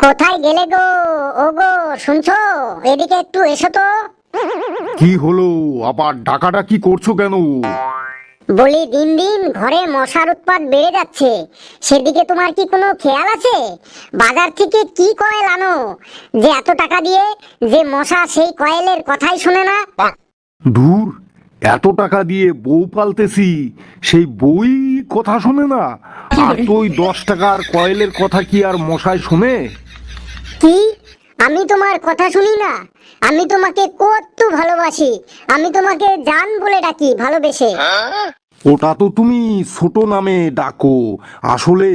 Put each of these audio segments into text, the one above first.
কোথায় গেলে গো? ও গো শুনছো? এদিকে একটু এসো তো। কি হলো? আবার ডাকাটা কি করছ কেন? বলি দিন দিন ঘরে মশার উৎপাত বেড়ে যাচ্ছে। সেদিকে তোমার কি কোনো খেয়াল আছে? বাজার থেকে কি কয়েল আনো? যে এত টাকা দিয়ে যে মশা সেই কয়েলের কথাই শোনে না। দূর এত টাকা দিয়ে বউ পালতেছি সেই বই কথা শোনে না। আর তো ওই দশ টাকার কয়েলের কথা কি আর মশায় শোনে? কি? আমি তোমার কথা শুনি না। আমি তোমাকে কত ভালোবাসি। আমি তোমাকে জান বলে ডাকি ভালোবেসে। ওটা তো তুমি ছোট নামে ডাকো। আসলে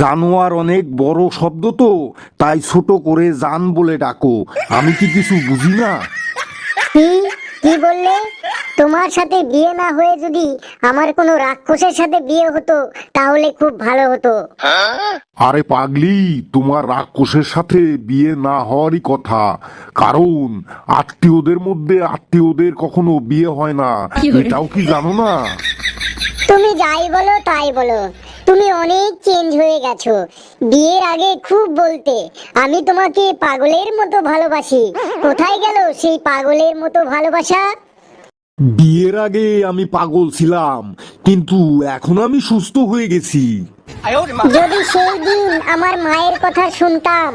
জানোয়ার অনেক বড় শব্দ তো তাই ছোট করে জান বলে ডাকো। আমি কি কিছু বুঝি না? কি বললে? তোমার সাথে বিয়ে না হয়ে যদি আমার কোনো রাক্ষসের সাথে বিয়ে হতো তাহলে খুব ভালো হতো। আরে পাগলি তোমার রাক্ষসের সাথে বিয়ে না হওয়ারই কথা। কারণ আত্মীয়দের মধ্যে আত্মীয়দের কখনো বিয়ে হয় না। এটাও কি জানো না? তুমি যাই বলো তাই বলো। তুমি অনেক চেঞ্জ হয়ে গেছো। বিয়ের আগে খুব বলতে আমি তোমাকে পাগলের মতো ভালোবাসি। কোথায় গেল সেই পাগলের মতো ভালোবাসা? বিয়ের আগে আমি পাগল ছিলাম কিন্তু এখন আমি সুস্থ হয়ে গেছি। যদি সেই দিন আমার মায়ের কথা শুনতাম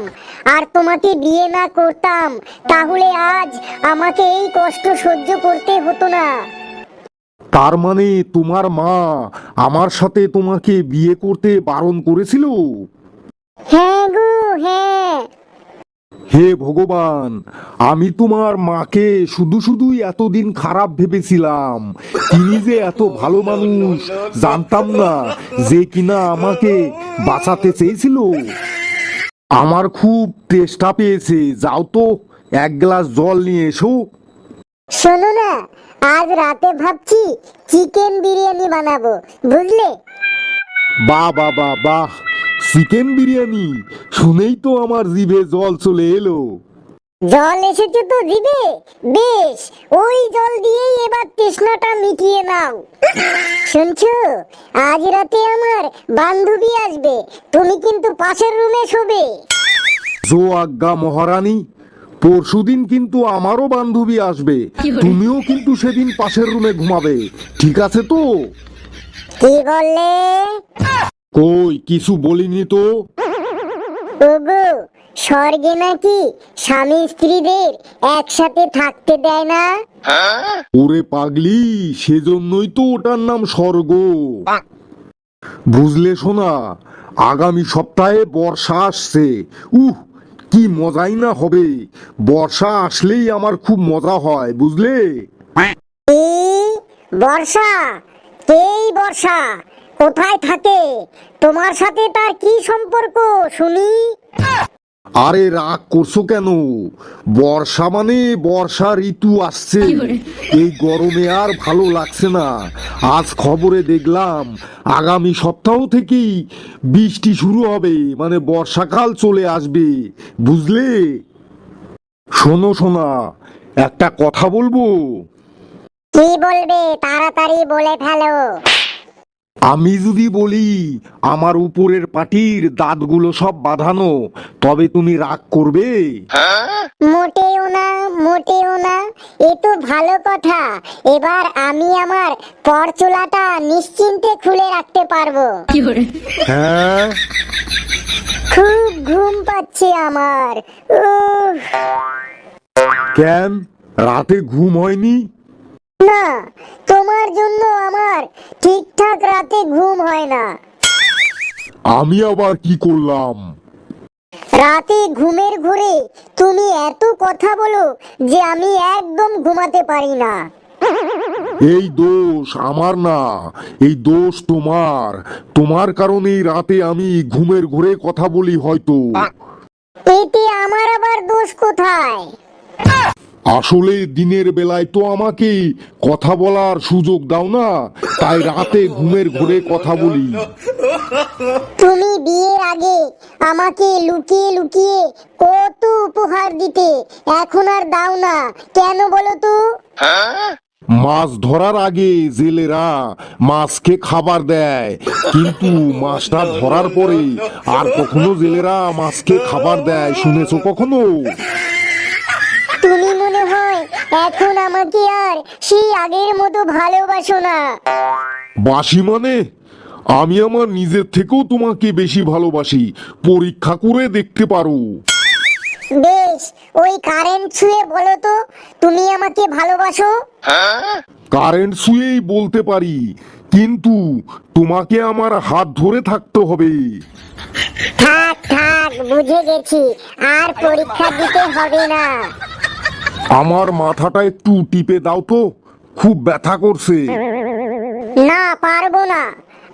আর তোমাকে বিয়ে না করতাম তাহলে আজ আমাকে এই কষ্ট সহ্য করতে হতো না। তার মানে তোমার মা আমার সাথে তোমাকে বিয়ে করতে বারণ করেছিল? হ্যাঁ গো হ্যাঁ। হে ভগবান আমি তোমার মাকে শুধু শুধুই এতদিন খারাপ ভেবেছিলাম। তিনি যে এত ভালো মানুষ জানতাম না যে কিনা আমাকে বাঁচাতে চেয়েছিল। আমার খুব তেষ্টা পেয়েছে। যাও তো এক গ্লাস জল নিয়ে এসো। শোনো না আজ রাতে ভাবছি চিকেন বিরিয়ানি বানাবো বুঝলে? বাহ বাহ বাহ বাহ চিকেন বিরিয়ানি শুনেই তো আমার জিভে জল চলে এলো। জল এসেছে তো দিবে বেশ ওই জল দিয়েই এবার তৃষ্ণাটা মিটিয়ে নাও। শুনছো? আজ রাতে আমার বান্ধবী আসবে তুমি কিন্তু পাশের রুমে শোবে। জো আজ্ঞা মহারানী পরশুদিন কিন্তু আমারও বান্ধবী আসবে। তুমিও কিন্তু সেদিন পাশের রুমে ঘুমাবে। ঠিক আছে তো? কি বললে কই কিছু বলিনি তো? ওগো স্বর্গে নাকি স্বামী স্ত্রীদের একসাথে থাকতে দেয় না? ওরে পাগলি সেজন্যই তো ওটার নাম স্বর্গ। বুঝলে শোনা আগামী সপ্তাহে বর্ষা আসছে। উহ কি মজাই না হবে? বর্ষা আসলেই আমার খুব মজা হয়, বুঝলে? বর্ষা? কেই বর্ষা? কোথায় থাকে? তোমার সাথে তার কি সম্পর্ক, শুনি? আরে রাগ করছ কেন? বর্ষা মানে বর্ষা ঋতু আসছে। এই গরমে আর ভালো লাগছে না। আজ খবরে দেখলাম আগামী সপ্তাহ থেকেই বৃষ্টি শুরু হবে মানে বর্ষাকাল চলে আসবে। বুঝলে? শোনো শোনা একটা কথা বলব? কি বলবে? তাড়াতাড়ি বলে ফেলো। আমি যদি বলি আমার উপরের পাটির দাঁতগুলো সব বাঁধানো তবে তুমি রাগ করবে? মোটেও না মোটেও না। এ তো ভালো কথা। এবার আমি আমার পরচুলাটা নিশ্চিন্তে খুলে রাখতে পারব। হ্যাঁ? খুব ঘুম পাচ্ছে আমার। কেন? রাতে ঘুম হয়নি? না তোমার জন্য আমার ঠিকঠাক রাতে ঘুম হয় না। আমি আবার কি করলাম? রাতে ঘুমের ঘোরে তুমি এত কথা বলো যে আমি একদম ঘুমাতে পারি না। এই দোষ আমার না এই দোষ তোমার। তোমার কারণেই রাতে আমি ঘুমের ঘোরে কথা বলি হয়তো। এতে আমার আবার দোষ কোথায়? আসলে দিনের বেলায় তো আমাকে কথা বলার সুযোগ দাও না তাই রাতে ঘুমের ঘোরে কথা বলি। তুমি বিয়ের আগে আমাকে লুকিয়ে লুকিয়ে কত উপহার দিতে এখন আর দাও না। কেন বলো তো? মাছ ধরার আগে জেলেরা মাছকে খাবার দেয় কিন্তু মাছটা ধরার পরে আর কখনো জেলেরা মাছকে খাবার দেয় শুনেছো কখনো? তুমি এখন আমাকে আর সেই আগের মতো ভালোবাসো না। বাসি মানে? আমি আমার নিজের থেকেও তোমাকে বেশি ভালোবাসি। পরীক্ষা করে দেখতে পারো। বেশ ওই কারেন্ট ছুঁয়ে বলো তো তুমি আমাকে ভালোবাসো? কারেন্ট শুয়েই বলতে পারি কিন্তু তোমাকে আমার হাত ধরে থাকতে হবে। থাক থাক বুঝে গেছি আর পরীক্ষা দিতে হবে না। আমার মাথাটা একটু টিপে দাও তো খুব ব্যথা করছে। না পারব না।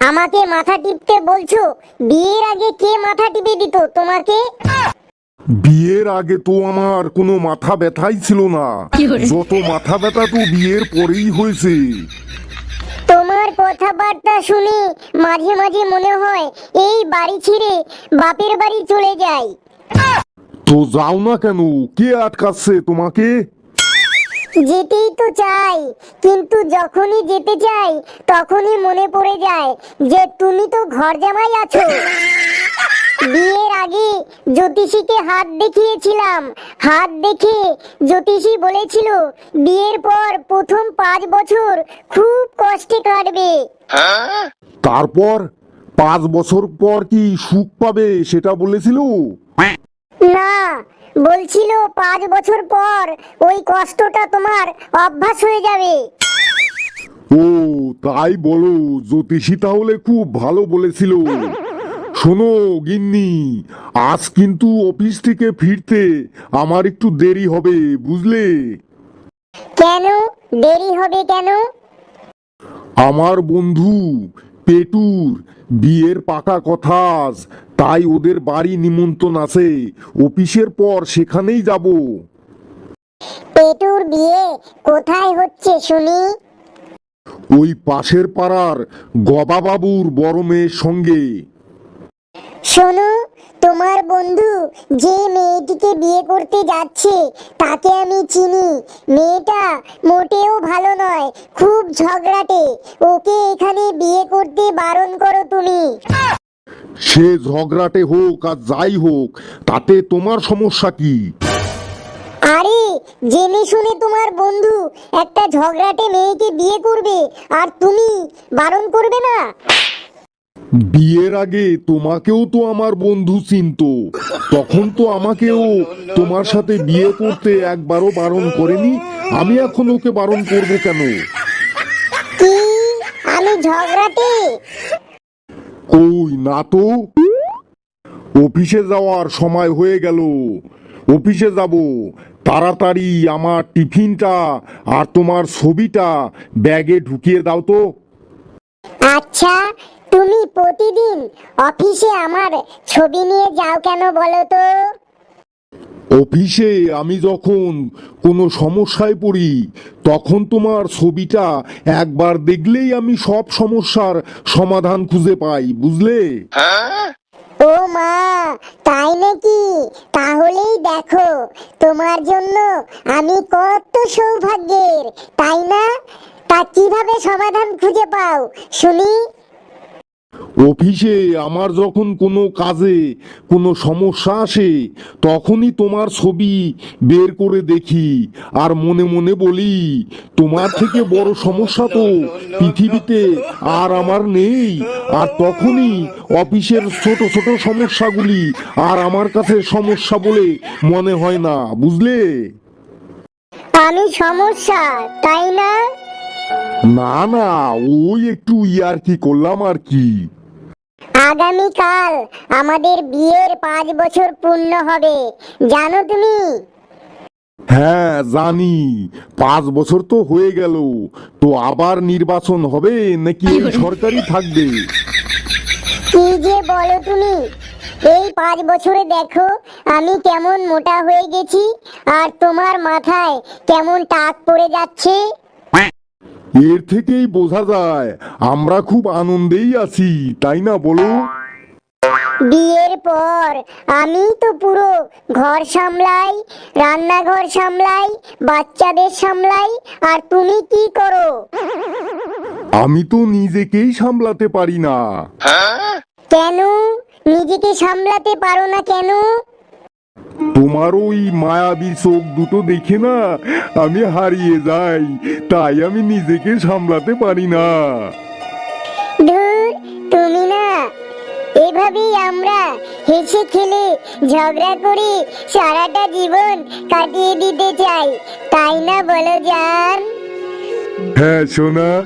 আমাকে মাথা টিপতে বলছো? বিয়ের আগে কে মাথা টিপে দিত তোমাকে? বিয়ের আগে তো আমার কোনো মাথা ব্যথাই ছিল না। যত মাথা ব্যথা তো বিয়ের পরেই হয়েছে। তোমার কথাবার্তা শুনে মাঝে মাঝে মনে হয় এই বাড়ি ছেড়ে বাপের বাড়ি চলে যাই। তো যাও না কেন? কে আটকাচ্ছে তোমাকে? যেতেই তো চাই কিন্তু যখনই যেতে চাই তখনই মনে পড়ে যায় যে তুমি তো ঘর জামাই আছো। বিয়ের আগে জ্যোতিষীকে হাত দেখিয়েছিলাম। হাত দেখে জ্যোতিষী বলেছিল বিয়ের পর প্রথম পাঁচ বছর খুব কষ্টে কাটবে। তারপর পাঁচ বছর পর কি সুখ পাবে সেটা বলেছিল? বলছিল পাঁচ বছর পর ওই কষ্টটা তোমার অভ্যাস হয়ে যাবে। ও তাই বলো জ্যোতিষী তাহলে খুব ভালো বলেছিল। শোনো গিন্নি আজ কিন্তু অফিস থেকে ফিরতে আমার একটু দেরি হবে বুঝলে? কেন? দেরি হবে কেন? আমার বন্ধু পেটুর বিয়ের পাকা কথা আজ, তাই ওদের বাড়ি নিমন্ত্রণ আছে। অফিসের পর সেখানেই যাব। পেটুর বিয়ে কোথায় হচ্ছে শুনি? ওই পাশের পাড়ার গবাবাবুর বড় মেয়ের সঙ্গে। শোনো তোমার বন্ধু যে মেয়েটিকে বিয়ে করতে যাচ্ছে তাকে আমি চিনি। মেয়েটা মোটেও ভালো নয় খুব ঝগড়াটে। ওকে এখানে বিয়ে করতে বারণ করো তুমি। সে ঝগড়াটে হোক আর যাই হোক তাতে তোমার সমস্যা কি? আরে জেনে শুনে তোমার বন্ধু একটা ঝগড়াটে মেয়েকে বিয়ে করবে আর তুমি বারণ করবে না? বিয়ের আগে তোমাকেও তো আমার বন্ধু চিনতো তখন তো আমাকেও তোমার সাথে বিয়ে করতে একবারও বারণ করেনি আমি এখন ওকে বারণ করব কেন? কি? আমি ঝগড়াটে? কই না তো? অফিসে যাওয়ার সময় হয়ে গেল। অফিসে যাব। তাড়াতাড়ি আমার টিফিনটা আর তোমার ছবিটা ব্যাগে ঢুকিয়ে দাও তো। আচ্ছা তুমি প্রতিদিন অফিসে আমার ছবি নিয়ে যাও কেন বলো তো? অফিসে আমি যখন কোনো সমস্যায় পড়ি, তখন তোমার ছবিটা একবার দেখলেই আমি সব সমস্যার সমাধান খুঁজে পাই, বুঝলে? ও মা, তাই নাকি? তাহলেই দেখো, তোমার জন্য আমি কত সৌভাগ্যের, তাই না? তা কীভাবে সমাধান খুঁজে পাও? শুনি। অফিসে আমার যখন কোনো কাজে কোনো সমস্যা আসে তখনই তোমার ছবি বের করে দেখি আর মনে মনে বলি তোমার থেকে বড় সমস্যা তো পৃথিবীতে আর আমার নেই। আর তখনই অফিসের ছোট ছোট সমস্যাগুলি আর আমার কাছে সমস্যা বলে মনে হয় না বুঝলে? আমি সমস্যা তাই না? না না ওই একটু ইয়ার কি করলাম আর কি। আগামীকাল আমাদের বিয়ের পাঁচ বছর পূর্ণ হবে। জানো তুমি? হ্যাঁ জানি। পাঁচ বছর তো হয়ে গেল। তো আবার নির্বাচন হবে নাকি এই সরকারই থাকবে? কি যে বলো তুমি? এই পাঁচ বছরে দেখো আমি কেমন মোটা হয়ে গেছি আর তোমার মাথায় কেমন টাক পড়ে যাচ্ছে। এর থেকেই বোঝা যায় আমরা খুব আনন্দেই আছি তাই না বলো? বিয়ের পর আমি তো পুরো ঘর সামলাই রান্নাঘর সামলাই বাচ্চাদের সামলাই আর তুমি কি করো? আমি তো নিজেকেই সামলাতে পারি না। কেন? নিজেকে সামলাতে পারো না কেন? তোমার ওই মায়াবী চোখ দুটো দেখে না আমি হারিয়ে যাই। তাই আমি নিজেকে সামলাতে পারি না। তুমি না। এভাবেই আমরা হেসে খেলে ঝগড়া করে সারাটা জীবন কাটিয়ে দিতে চাই। তাই না বলো জান? হ্যাঁ সোনা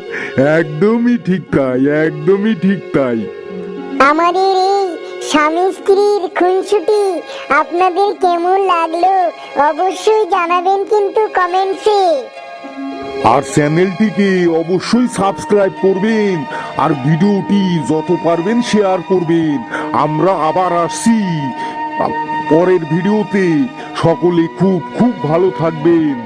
একদমই ঠিক তাই একদমই ঠিক তাই। আমাদের এই স্বামী স্ত্রীর খুনসুটি আপনাদের কেমন লাগল অবশ্যই জানাবেন কিন্তু কমেন্টসে। আর চ্যানেলটিকে অবশ্যই সাবস্ক্রাইব করবেন, আর ভিডিওটি যত পারবেন শেয়ার করবেন। আমরা আবার আসছি। পরের ভিডিওতে সকলে খুব খুব ভালো থাকবেন।